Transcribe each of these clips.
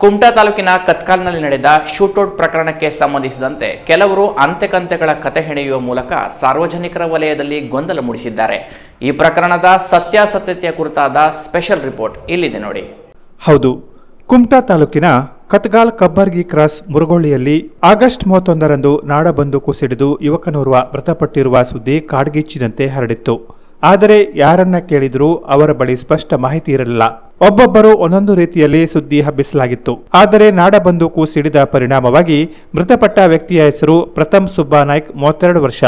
ಕುಮಟಾ ತಾಲೂಕಿನ ಕತ್ಕಾಲ್ನಲ್ಲಿ ನಡೆದ ಶೂಟೌಟ್ ಪ್ರಕರಣಕ್ಕೆ ಸಂಬಂಧಿಸಿದಂತೆ ಕೆಲವರು ಅಂತೆಕಂತೆಗಳ ಕತೆ ಹೆಣೆಯುವ ಮೂಲಕ ಸಾರ್ವಜನಿಕರ ವಲಯದಲ್ಲಿ ಗೊಂದಲ ಮೂಡಿಸಿದ್ದಾರೆ. ಈ ಪ್ರಕರಣದ ಸತ್ಯಾಸತ್ಯತೆಯ ಕುರಿತಾದ ಸ್ಪೆಷಲ್ ರಿಪೋರ್ಟ್ ಇಲ್ಲಿದೆ ನೋಡಿ. ಹೌದು, ಕುಮಟಾ ತಾಲೂಕಿನ ಕತ್ಗಾಲ್ ಕಬ್ಬರ್ಗಿ ಕ್ರಾಸ್ ಮುರುಗೋಳಿಯಲ್ಲಿ ಆಗಸ್ಟ್ ಮೂವತ್ತೊಂದರಂದು ನಾಡಬಂದೂಕು ಸಿಡಿದು ಯುವಕನೋರ್ವ ಮೃತಪಟ್ಟಿರುವ ಸುದ್ದಿ ಕಾಡ್ಗಿಚ್ಚಿನಂತೆ ಹರಡಿತ್ತು. ಆದರೆ ಯಾರನ್ನ ಕೇಳಿದರೂ ಅವರ ಬಳಿ ಸ್ಪಷ್ಟ ಮಾಹಿತಿ ಇರಲಿಲ್ಲ. ಒಬ್ಬೊಬ್ಬರು ಒಂದೊಂದು ರೀತಿಯಲ್ಲಿ ಸುದ್ದಿ ಹಬ್ಬಿಸಲಾಗಿತ್ತು. ಆದರೆ ನಾಡಬಂದೂಕು ಸಿಡಿದ ಪರಿಣಾಮವಾಗಿ ಮೃತಪಟ್ಟ ವ್ಯಕ್ತಿಯ ಹೆಸರು ಪ್ರಥಮ್ ಸುಬ್ಬಾನಾಯ್ಕ್ ಮೂವತ್ತೆರಡು ವರ್ಷ.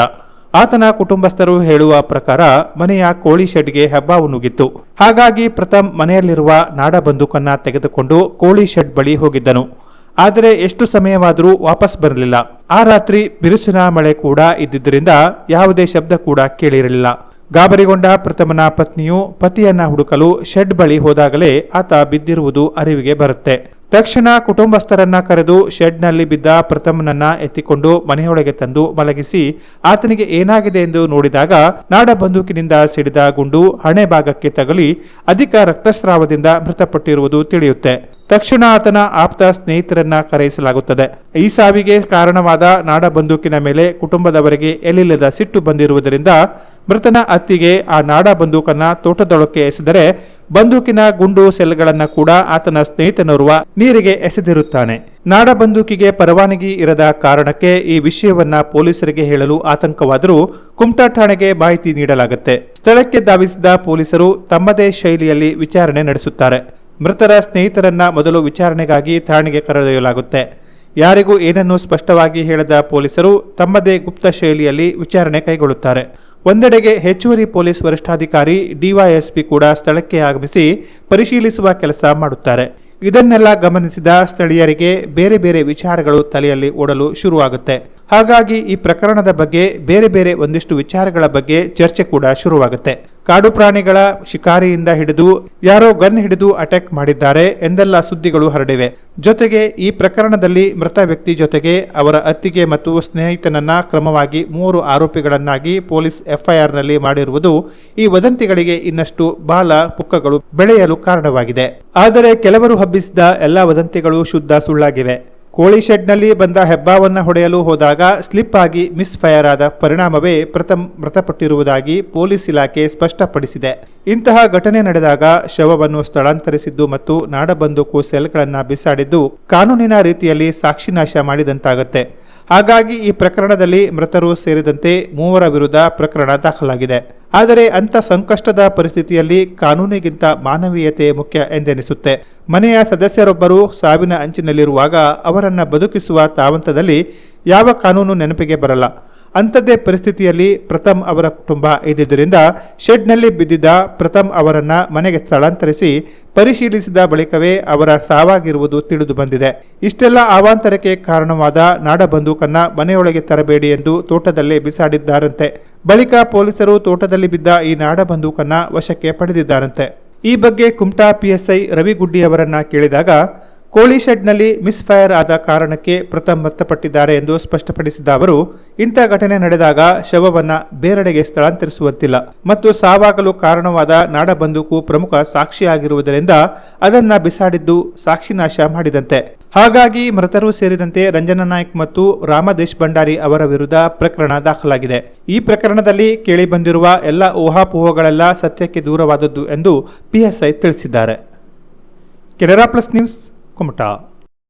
ಆತನ ಕುಟುಂಬಸ್ಥರು ಹೇಳುವ ಪ್ರಕಾರ ಮನೆಯ ಕೋಳಿ ಶೆಡ್ಗೆ ಹೆಬ್ಬಾವು ನುಗ್ಗಿತ್ತು ಹಾಗಾಗಿ ಪ್ರಥಮ್ ಮನೆಯಲ್ಲಿರುವ ನಾಡ ಬಂದೂಕನ್ನ ತೆಗೆದುಕೊಂಡು ಕೋಳಿ ಶೆಡ್ ಬಳಿ ಹೋಗಿದ್ದನು. ಆದರೆ ಎಷ್ಟು ಸಮಯವಾದರೂ ವಾಪಸ್ ಬರಲಿಲ್ಲ. ಆ ರಾತ್ರಿ ಬಿರುಸಿನ ಮಳೆ ಕೂಡ ಇದ್ದಿದ್ದರಿಂದ ಯಾವುದೇ ಶಬ್ದ ಕೂಡ ಕೇಳಿರಲಿಲ್ಲ. ಗಾಬರಿಗೊಂಡ ಪ್ರಥಮನ ಪತ್ನಿಯು ಪತಿಯನ್ನ ಹುಡುಕಲು ಶೆಡ್ ಬಳಿ ಹೋದಾಗಲೇ ಆತ ಬಿದ್ದಿರುವುದು ಅರಿವಿಗೆ ಬರುತ್ತೆ. ತಕ್ಷಣ ಕುಟುಂಬಸ್ಥರನ್ನ ಕರೆದು ಶೆಡ್ನಲ್ಲಿ ಬಿದ್ದ ಪ್ರಥಮನನ್ನ ಎತ್ತಿಕೊಂಡು ಮನೆಯೊಳಗೆ ತಂದು ಮಲಗಿಸಿ, ಆತನಿಗೆ ಏನಾಗಿದೆ ಎಂದು ನೋಡಿದಾಗ ನಾಡ ಬಂದೂಕಿನಿಂದ ಸಿಡಿದ ಗುಂಡು ಹಣೆ ಭಾಗಕ್ಕೆ ತಗಲಿ, ಅಧಿಕ ರಕ್ತಸ್ರಾವದಿಂದ ಮೃತಪಟ್ಟಿರುವುದು ತಿಳಿಯುತ್ತೆ. ತಕ್ಷಣ ಆತನ ಆಪ್ತ ಸ್ನೇಹಿತರನ್ನ ಕರೆಯಿಸಲಾಗುತ್ತದೆ. ಈ ಸಾವಿಗೆ ಕಾರಣವಾದ ನಾಡ ಬಂದೂಕಿನ ಮೇಲೆ ಕುಟುಂಬದವರಿಗೆ ಎಲ್ಲಿಲ್ಲದ ಸಿಟ್ಟು ಬಂದಿರುವುದರಿಂದ ಮೃತನ ಅತ್ತಿಗೆ ಆ ನಾಡ ಬಂದೂಕನ್ನ ತೋಟದೊಳಕ್ಕೆ ಎಸೆದರೆ ಬಂದೂಕಿನ ಗುಂಡು ಸೆಲ್ಗಳನ್ನ ಕೂಡ ಆತನ ಸ್ನೇಹಿತನೋರ್ವ ನೀರಿಗೆ ಎಸೆದಿರುತ್ತಾನೆ. ನಾಡ ಬಂದೂಕಿಗೆ ಪರವಾನಗಿ ಇರದ ಕಾರಣಕ್ಕೆ ಈ ವಿಷಯವನ್ನ ಪೊಲೀಸರಿಗೆ ಹೇಳಲು ಆತಂಕವಾದರೂ ಕುಮಟಾ ಠಾಣೆಗೆ ಮಾಹಿತಿ ನೀಡಲಾಗುತ್ತೆ. ಸ್ಥಳಕ್ಕೆ ಧಾವಿಸಿದ ಪೊಲೀಸರು ತಮ್ಮದೇ ಶೈಲಿಯಲ್ಲಿ ವಿಚಾರಣೆ ನಡೆಸುತ್ತಾರೆ. ಮೃತರ ಸ್ನೇಹಿತರನ್ನ ಮೊದಲು ವಿಚಾರಣೆಗಾಗಿ ಠಾಣೆಗೆ ಕರೆದೊಯ್ಯಲಾಗುತ್ತೆ. ಯಾರಿಗೂ ಏನನ್ನೂ ಸ್ಪಷ್ಟವಾಗಿ ಹೇಳದ ಪೊಲೀಸರು ತಮ್ಮದೇ ಗುಪ್ತ ಶೈಲಿಯಲ್ಲಿ ವಿಚಾರಣೆ ಕೈಗೊಳ್ಳುತ್ತಾರೆ. ಒಂದೆಡೆಗೆ ಹೆಚ್ಚುವರಿ ಪೊಲೀಸ್ ವರಿಷ್ಠಾಧಿಕಾರಿ ಡಿವೈಎಸ್ಪಿ ಕೂಡ ಸ್ಥಳಕ್ಕೆ ಆಗಮಿಸಿ ಪರಿಶೀಲಿಸುವ ಕೆಲಸ ಮಾಡುತ್ತಾರೆ. ಇದನ್ನೆಲ್ಲ ಗಮನಿಸಿದ ಸ್ಥಳೀಯರಿಗೆ ಬೇರೆ ಬೇರೆ ವಿಚಾರಗಳು ತಲೆಯಲ್ಲಿ ಓಡಲು ಶುರುವಾಗುತ್ತೆ. ಹಾಗಾಗಿ ಈ ಪ್ರಕರಣದ ಬಗ್ಗೆ ಬೇರೆ ಬೇರೆ ಒಂದಿಷ್ಟು ವಿಚಾರಗಳ ಬಗ್ಗೆ ಚರ್ಚೆ ಕೂಡ ಶುರುವಾಗುತ್ತೆ. ಕಾಡು ಪ್ರಾಣಿಗಳ ಶಿಕಾರಿಯಿಂದ ಹಿಡಿದು ಯಾರೋ ಗನ್ ಹಿಡಿದು ಅಟ್ಯಾಕ್ ಮಾಡಿದ್ದಾರೆ ಎಂದೆಲ್ಲ ಸುದ್ದಿಗಳು ಹರಡಿವೆ. ಜೊತೆಗೆ ಈ ಪ್ರಕರಣದಲ್ಲಿ ಮೃತ ವ್ಯಕ್ತಿ ಜೊತೆಗೆ ಅವರ ಅತ್ತಿಗೆ ಮತ್ತು ಸ್ನೇಹಿತನನ್ನ ಕ್ರಮವಾಗಿ ಮೂರು ಆರೋಪಿಗಳನ್ನಾಗಿ ಪೊಲೀಸ್ ಎಫ್ಐಆರ್ನಲ್ಲಿ ಮಾಡಿರುವುದು ಈ ವದಂತಿಗಳಿಗೆ ಇನ್ನಷ್ಟು ಬಾಲ ಪುಕ್ಕಗಳು ಬೆಳೆಯಲು ಕಾರಣವಾಗಿದೆ. ಆದರೆ ಕೆಲವರು ಹಬ್ಬಿಸಿದ ಎಲ್ಲ ವದಂತಿಗಳು ಶುದ್ಧ ಸುಳ್ಳಾಗಿವೆ. ಕೋಳಿ ಶೆಡ್ನಲ್ಲಿ ಬಂದ ಹೆಬ್ಬಾವನ್ನು ಹೊಡೆಯಲು ಹೋದಾಗ ಸ್ಲಿಪ್ ಆಗಿ ಮಿಸ್ ಫೈರ್ ಆದ ಪರಿಣಾಮವೇ ಪ್ರಥಮ್ ಮೃತಪಟ್ಟಿರುವುದಾಗಿ ಪೊಲೀಸ್ ಇಲಾಖೆ ಸ್ಪಷ್ಟಪಡಿಸಿದೆ. ಇಂತಹ ಘಟನೆ ನಡೆದಾಗ ಶವವನ್ನು ಸ್ಥಳಾಂತರಿಸಿದ್ದು ಮತ್ತು ನಾಡಬಂದೂಕು ಸೆಲ್ಗಳನ್ನು ಬಿಸಾಡಿದ್ದು ಕಾನೂನಿನ ರೀತಿಯಲ್ಲಿ ಸಾಕ್ಷಿನಾಶ ಮಾಡಿದಂತಾಗುತ್ತೆ. ಹಾಗಾಗಿ ಈ ಪ್ರಕರಣದಲ್ಲಿ ಮೃತರು ಸೇರಿದಂತೆ ಮೂವರ ವಿರುದ್ಧ ಪ್ರಕರಣ ದಾಖಲಾಗಿದೆ. ಆದರೆ ಅಂಥ ಸಂಕಷ್ಟದ ಪರಿಸ್ಥಿತಿಯಲ್ಲಿ ಕಾನೂನಿಗಿಂತ ಮಾನವೀಯತೆ ಮುಖ್ಯ ಎಂದೆನಿಸುತ್ತೆ. ಮನೆಯ ಸದಸ್ಯರೊಬ್ಬರು ಸಾವಿನ ಅಂಚಿನಲ್ಲಿರುವಾಗ ಅವರನ್ನು ಬದುಕಿಸುವ ತಾವಂತದಲ್ಲಿ ಯಾವ ಕಾನೂನು ನೆನಪಿಗೆ ಬರಲ್ಲ. ಅಂಥದ್ದೇ ಪರಿಸ್ಥಿತಿಯಲ್ಲಿ ಪ್ರಥಮ್ ಅವರ ಕುಟುಂಬ ಇದ್ದಿದ್ದರಿಂದ ಶೆಡ್ನಲ್ಲಿ ಬಿದ್ದಿದ್ದ ಪ್ರಥಮ್ ಅವರನ್ನ ಮನೆಗೆ ಸ್ಥಳಾಂತರಿಸಿ ಪರಿಶೀಲಿಸಿದ ಬಳಿಕವೇ ಅವರ ಸಾವಾಗಿರುವುದು ತಿಳಿದು ಬಂದಿದೆ. ಇಷ್ಟೆಲ್ಲ ಅವಾಂತರಕ್ಕೆ ಕಾರಣವಾದ ನಾಡ ಬಂದೂಕನ್ನ ಮನೆಯೊಳಗೆ ತರಬೇಡಿ ಎಂದು ತೋಟದಲ್ಲೇ ಬಿಸಾಡಿದ್ದಾರಂತೆ. ಬಳಿಕ ಪೊಲೀಸರು ತೋಟದಲ್ಲಿ ಬಿದ್ದ ಈ ನಾಡ ಬಂದೂಕನ್ನ ವಶಕ್ಕೆ ಪಡೆದಿದ್ದಾರಂತೆ. ಈ ಬಗ್ಗೆ ಕುಮಟಾ ಪಿಎಸ್ಐ ರವಿಗುಡ್ಡಿ ಅವರನ್ನ ಕೇಳಿದಾಗ ಕೋಳಿ ಶೆಡ್ನಲ್ಲಿ ಮಿಸ್ ಫೈರ್ ಆದ ಕಾರಣಕ್ಕೆ ಪ್ರಥಮ್ ಮೃತಪಟ್ಟಿದ್ದಾರೆ ಎಂದು ಸ್ಪಷ್ಟಪಡಿಸಿದ ಅವರು, ಇಂಥ ಘಟನೆ ನಡೆದಾಗ ಶವವನ್ನು ಬೇರೆಡೆಗೆ ಸ್ಥಳಾಂತರಿಸುವಂತಿಲ್ಲ ಮತ್ತು ಸಾವಾಗಲು ಕಾರಣವಾದ ನಾಡಬಂದೂಕು ಪ್ರಮುಖ ಸಾಕ್ಷಿಯಾಗಿರುವುದರಿಂದ ಅದನ್ನ ಬಿಸಾಡಿದ್ದು ಸಾಕ್ಷಿನಾಶ ಮಾಡಿದಂತೆ. ಹಾಗಾಗಿ ಮೃತರು ಸೇರಿದಂತೆ ರಂಜನಾ ನಾಯ್ಕ್ ಮತ್ತು ರಾಮದೇಶ್ ಭಂಡಾರಿ ಅವರ ವಿರುದ್ಧ ಪ್ರಕರಣ ದಾಖಲಾಗಿದೆ. ಈ ಪ್ರಕರಣದಲ್ಲಿ ಕೇಳಿಬಂದಿರುವ ಎಲ್ಲ ಊಹಾಪೋಹಗಳೆಲ್ಲ ಸತ್ಯಕ್ಕೆ ದೂರವಾದದ್ದು ಎಂದು ಪಿಎಸ್ಐ ತಿಳಿಸಿದ್ದಾರೆ. Canara plus news Kumta